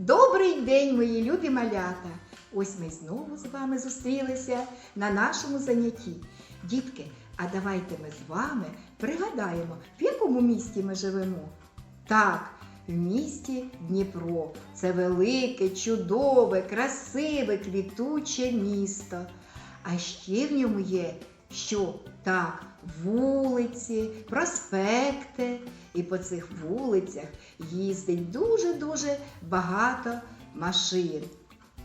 Добрий день, мої любі малята! Ось ми знову з вами зустрілися на нашому занятті. Дітки, а давайте ми з вами пригадаємо, в якому місті ми живемо. Так, в місті Дніпро. Це велике, чудове, красиве, квітуче місто. А ще в ньому є що? Так, вулиці, проспекти. І по цих вулицях їздить дуже-дуже багато машин.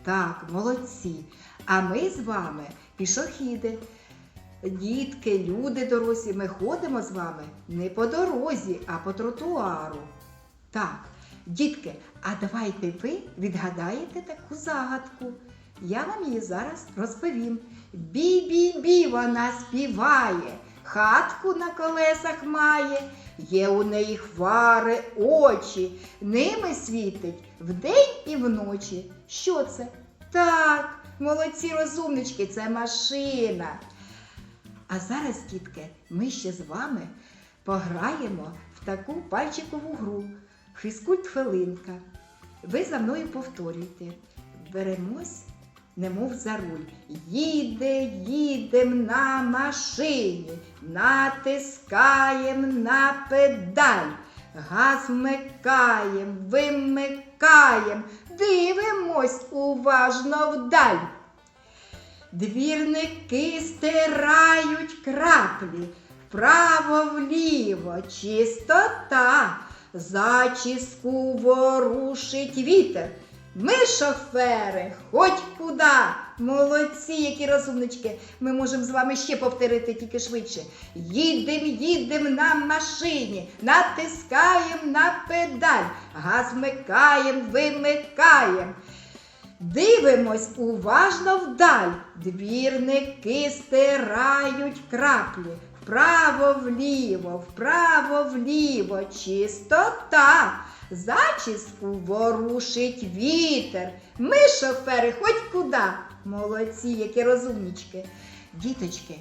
Так, молодці. А ми з вами пішохіди. Дітки, люди дорослі, ми ходимо з вами не по дорозі, а по тротуару. Так, дітки, а давайте ви відгадаєте таку загадку. Я вам її зараз розповім. Бі-бі-бі вона співає, хатку на колесах має, є у неї хвари очі, ними світить вдень і вночі. Що це? Так, молодці розумнички, це машина. А зараз, дітки, ми ще з вами пограємо в таку пальчикову гру. Фізкульт хвилинка. Ви за мною повторюйте. Беремось, немов за руль. Їде, їдем на машині, натискаєм на педаль. Газ вмикаєм, вимикаєм, дивимось уважно вдаль. Двірники стирають краплі, вправо-вліво, чистота, зачіску ворушить вітер. Ми, шофери, хоть куди. Молодці, які розумнички. Ми можемо з вами ще повторити тільки швидше. Їдем, їдем на машині, натискаєм на педаль, газ вмикаєм, вимикаєм. Дивимось уважно вдаль. Двірники стирають краплі. Вправо-вліво, вправо-вліво, чистота. Зачіску ворушить вітер. Ми, шофери, хоч куди. Молодці, які розумнички. Діточки,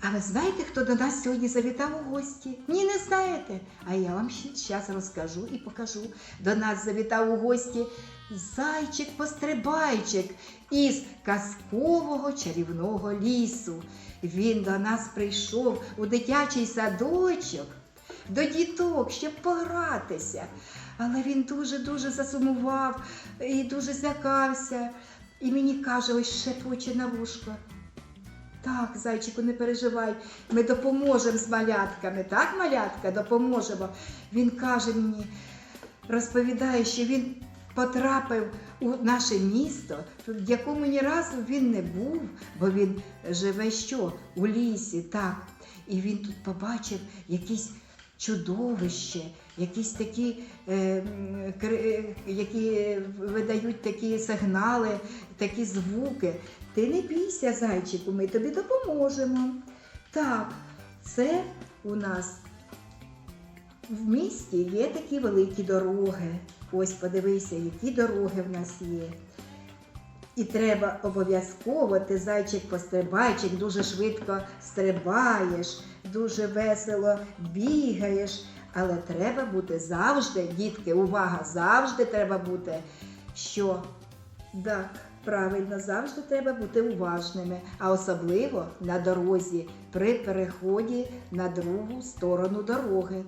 а ви знаєте, хто до нас сьогодні завітав у гості? Ні, не знаєте. А я вам ще зараз розкажу і покажу. До нас завітав у гості зайчик-пострибайчик із казкового чарівного лісу. Він до нас прийшов у дитячий садочок до діток, щоб погратися. Але він дуже-дуже засумував і дуже злякався. І мені каже, ось шепоче на вушко. Так, зайчику, не переживай, ми допоможемо з малятками. Так, малятка, допоможемо. Він каже мені, розповідає, що він потрапив у наше місто, в якому ні разу він не був, бо він живе що? У лісі, так. І він тут побачив якісь чудовище, якісь такі, е, е, які видають такі сигнали, такі звуки. Ти не бійся, зайчику, ми тобі допоможемо. Так, це у нас в місті є такі великі дороги. Ось подивися, які дороги в нас є. І треба обов'язково, ти зайчик-пострибайчик, дуже швидко стрибаєш, дуже весело бігаєш. Але треба бути завжди, дітки, увага, завжди треба бути, що так, правильно, завжди треба бути уважними, а особливо на дорозі при переході на другу сторону дороги.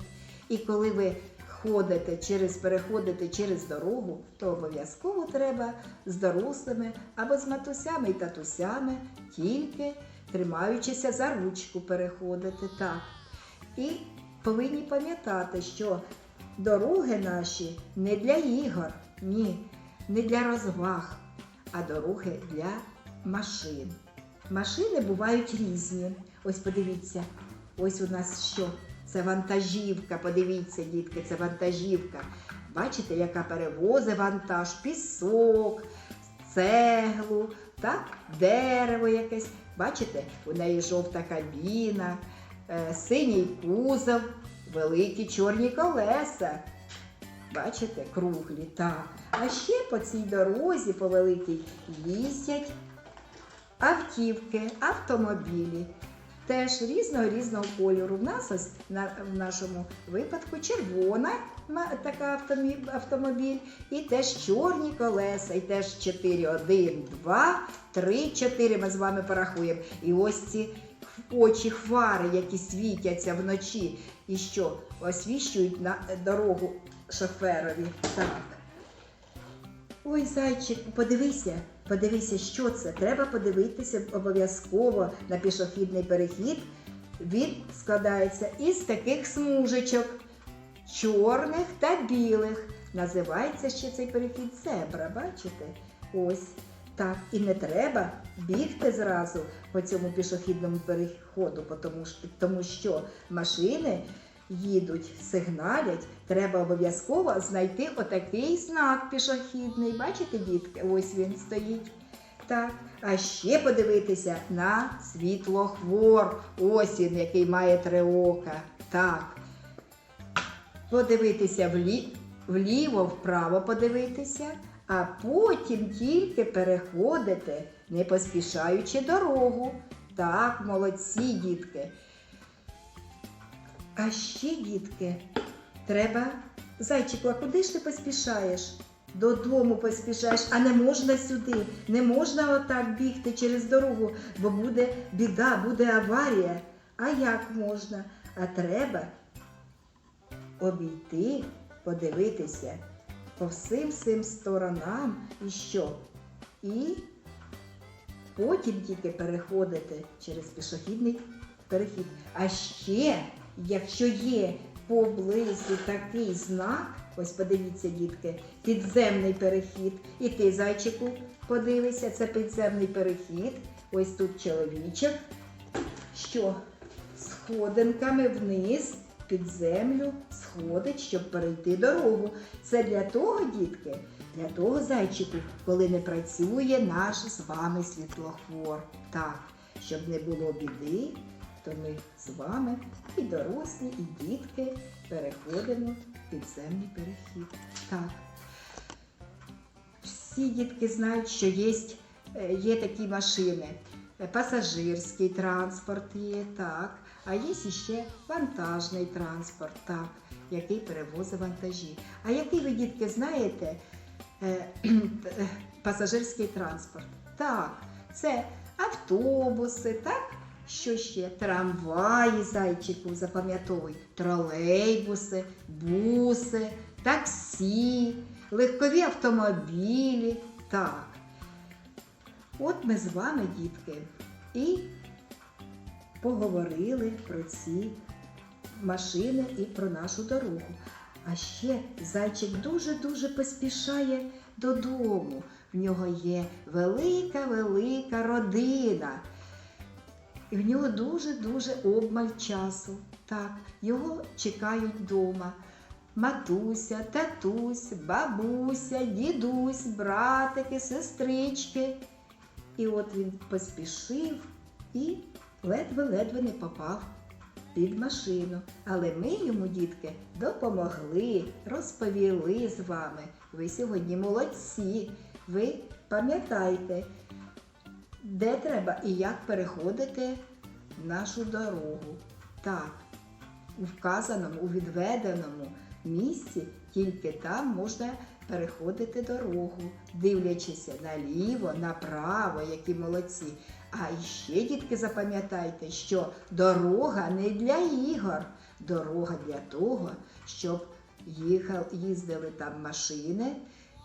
І коли ви ходите через переходите через дорогу, то обов'язково треба з дорослими або з матусями і татусями, тільки тримаючися за ручку переходити так. І повинні пам'ятати, що дороги наші не для ігор, ні, не для розваг, а дороги для машин. Машини бувають різні. Ось подивіться, ось у нас що? Це вантажівка. Подивіться, дітки, це вантажівка. Бачите, яка перевозить вантаж, пісок, цеглу, так? дерево якесь. Бачите, у неї жовта кабіна, е, синій кузов, великі чорні колеса. Бачите, круглі, так. А ще по цій дорозі, по великій, їздять автівки, автомобілі. Теж різного різного кольору. В нас ось на, в нашому випадку червона така автомобіль, і теж чорні колеса, і теж 4, 1, 2, 3, 4 ми з вами порахуємо. І ось ці очі хвари, які світяться вночі, і що освіщують на дорогу шоферові. Так. Ой, зайчик, подивися, подивися, що це. Треба подивитися обов'язково на пішохідний перехід. Він складається із таких смужечок чорних та білих. Називається ще цей перехід зебра, бачите? Ось. Так, і не треба бігти зразу по цьому пішохідному переходу, тому що, машини їдуть, сигналять, треба обов'язково знайти отакий знак пішохідний. Бачите, дітки? Ось він стоїть. Так, а ще подивитися на світлохвор. Ось він, який має три ока. Так. Подивитися влі... вліво, вправо подивитися, а потім тільки переходити, не поспішаючи дорогу. Так, молодці, дітки. А ще, дітки, треба. Зайчику, а куди ж ти поспішаєш? Додому поспішаєш, а не можна сюди. Не можна отак бігти через дорогу, бо буде біда, буде аварія. А як можна? А треба обійти, подивитися по всім цим сторонам і що? І потім тільки переходити через пішохідний перехід. А ще, якщо є поблизу такий знак, ось подивіться, дітки, підземний перехід, і ти, зайчику, подивися, це підземний перехід. Ось тут чоловічок, що сходинками вниз під землю сходить, щоб перейти дорогу. Це для того, дітки, для того зайчику, коли не працює наш з вами світлофор. Так, щоб не було біди, то ми з вами і дорослі, і дітки переходимо в підземний перехід. Так. Всі дітки знають, що є, е, є такі машини. Е, Пасажирський транспорт є, так. А є ще вантажний транспорт, так, який перевозить вантажі. А який ви, дітки, знаєте е, пасажирський транспорт? Так, це автобуси, так? Що ще? Трамваї, зайчику, запам'ятовуй, тролейбуси, буси, таксі, легкові автомобілі. Так. От ми з вами, дітки, і поговорили про ці машини і про нашу дорогу. А ще зайчик дуже-дуже поспішає додому. В нього є велика-велика родина. І в нього дуже-дуже обмаль часу. Так, його чекають вдома. Матуся, татусь, бабуся, дідусь, братики, сестрички. І от він поспішив і ледве-ледве не попав під машину. Але ми йому, дітки, допомогли, розповіли з вами. Ви сьогодні молодці. Ви пам'ятайте, де треба і як переходити нашу дорогу. Так, у вказаному, у відведеному місці тільки там можна переходити дорогу, дивлячися наліво, направо, які молодці. А ще, дітки, запам'ятайте, що дорога не для ігор, дорога для того, щоб їздили там машини.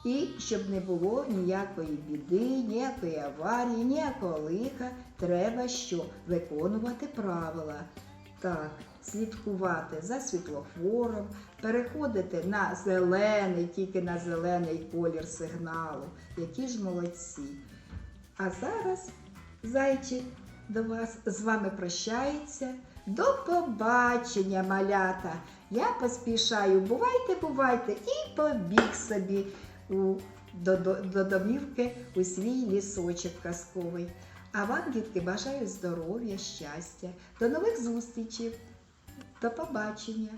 І щоб не було ніякої біди, ніякої аварії, ніякого лиха, треба що виконувати правила. Так, слідкувати за світлофором, переходити на зелений, тільки на зелений колір сигналу. Які ж молодці. А зараз зайчик до вас з вами прощається. До побачення, малята! Я поспішаю, бувайте, бувайте, і побіг собі у, до, до, до домівки у свій лісочок казковий. А вам, дітки, бажаю здоров'я, щастя. До нових зустрічей. До побачення!